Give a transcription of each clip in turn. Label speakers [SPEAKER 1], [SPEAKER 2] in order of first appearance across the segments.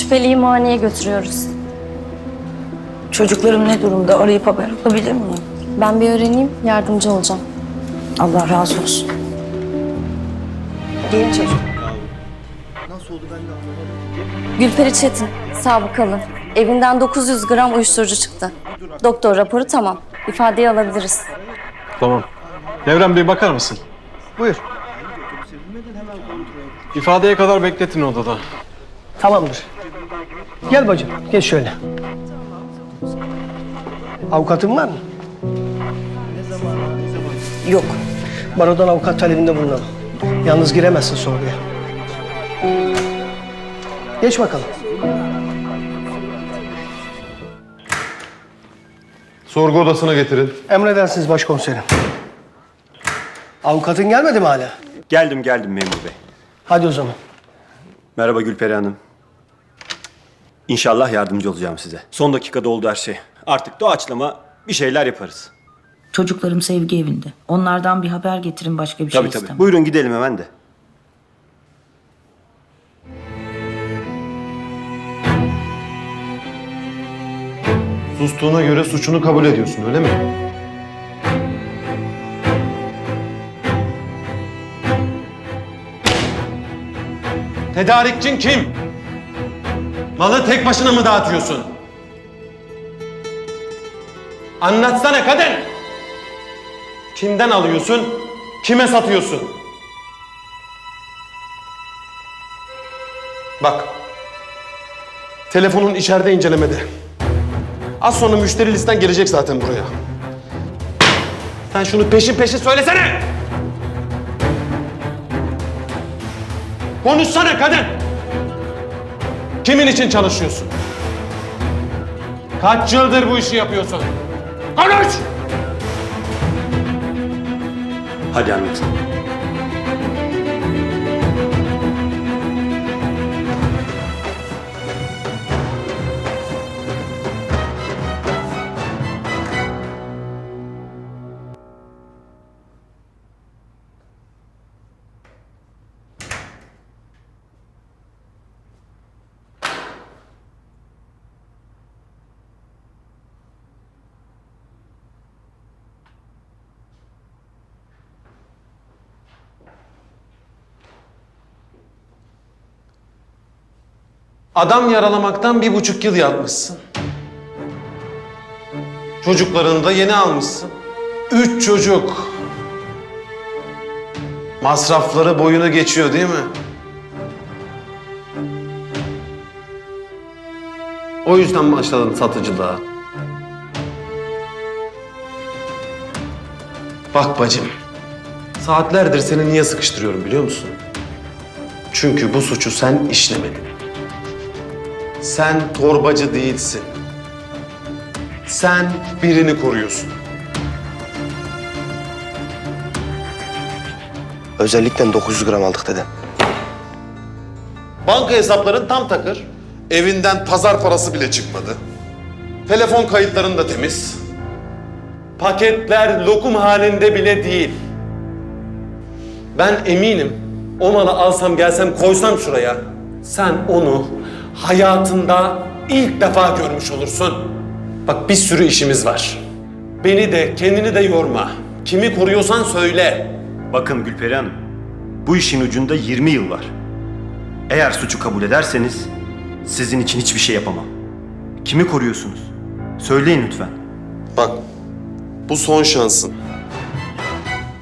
[SPEAKER 1] Şüpheliyi muayeneye götürüyoruz.
[SPEAKER 2] Çocuklarım ne durumda? Arayıp haber alabilir miyim?
[SPEAKER 1] Ben bir öğreneyim, yardımcı olacağım.
[SPEAKER 2] Allah razı olsun. Gelin çocuk.
[SPEAKER 1] Gülperi Çetin, sabıkalı. Evinden 900 gram uyuşturucu çıktı. Doktor raporu tamam. İfadeyi alabiliriz.
[SPEAKER 3] Tamam. Devrem Bey bakar mısın?
[SPEAKER 4] Buyur.
[SPEAKER 3] İfadeye kadar bekletin odada.
[SPEAKER 4] Tamamdır. Gel bacım, geç şöyle. Avukatın var mı?
[SPEAKER 2] Yok.
[SPEAKER 4] Barodan avukat talebinde bulunalım. Yalnız giremezsin sorguya. Geç bakalım.
[SPEAKER 5] Sorgu odasına getirin.
[SPEAKER 4] Emredersiniz başkomiserim. Avukatın gelmedi mi hala?
[SPEAKER 6] Geldim geldim memur bey.
[SPEAKER 4] Hadi o zaman.
[SPEAKER 6] Merhaba Gülperi Hanım. İnşallah yardımcı olacağım size. Son dakikada oldu her şey. Artık doğaçlama bir şeyler yaparız.
[SPEAKER 2] Çocuklarım sevgi evinde. Onlardan bir haber getirin başka bir şey
[SPEAKER 6] Tabii tabii.
[SPEAKER 2] istemem.
[SPEAKER 6] Buyurun gidelim hemen de.
[SPEAKER 5] Sustuğuna göre suçunu kabul ediyorsun öyle mi?
[SPEAKER 3] Tedarikçin kim? Malı tek başına mı dağıtıyorsun? Anlatsana kadın. Kimden alıyorsun? Kime satıyorsun? Bak. Telefonun içeride incelemede. Az sonra müşteri listen gelecek zaten buraya. Sen şunu peşin peşin söylesene. Konuşsana kadın. Kimin için çalışıyorsun? Kaç yıldır bu işi yapıyorsun? Konuş!
[SPEAKER 6] Hadi anlatın.
[SPEAKER 3] Adam yaralamaktan bir buçuk yıl yatmışsın. Çocuklarını da yeni almışsın. Üç çocuk. Masrafları boyunu geçiyor değil mi? O yüzden başladın satıcılığa. Bak bacım, saatlerdir seni niye sıkıştırıyorum biliyor musun? Çünkü bu suçu sen işlemedin. Sen torbacı değilsin. Sen birini koruyorsun.
[SPEAKER 7] Özellikle 900 gram aldık dedem.
[SPEAKER 5] Banka hesapların tam takır. Evinden pazar parası bile çıkmadı.
[SPEAKER 3] Telefon kayıtların da temiz. Paketler lokum halinde bile değil. Ben eminim o malı alsam gelsem koysam şuraya. Sen onu hayatında ilk defa görmüş olursun. Bak bir sürü işimiz var. Beni de kendini de yorma. Kimi koruyorsan söyle.
[SPEAKER 6] Bakın Gülperi Hanım. Bu işin ucunda 20 yıl var. Eğer suçu kabul ederseniz sizin için hiçbir şey yapamam. Kimi koruyorsunuz? Söyleyin lütfen.
[SPEAKER 5] Bak, bu son şansın.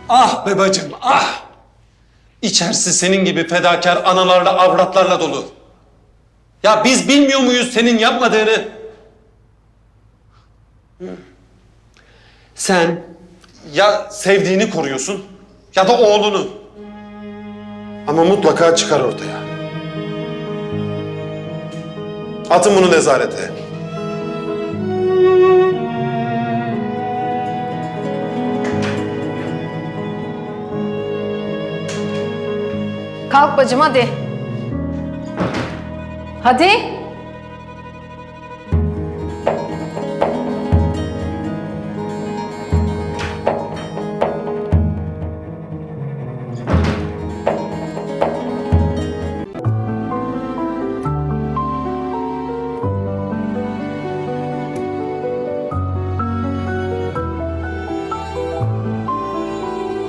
[SPEAKER 3] Ah be bacım ah! İçerisi senin gibi fedakar analarla avratlarla dolu. Ya biz bilmiyor muyuz senin yapmadığını? Sen ya sevdiğini koruyorsun ya da oğlunu.
[SPEAKER 5] Ama mutlaka çıkar ortaya. Atın bunu nezarete.
[SPEAKER 8] Kalk bacım hadi. Hadi.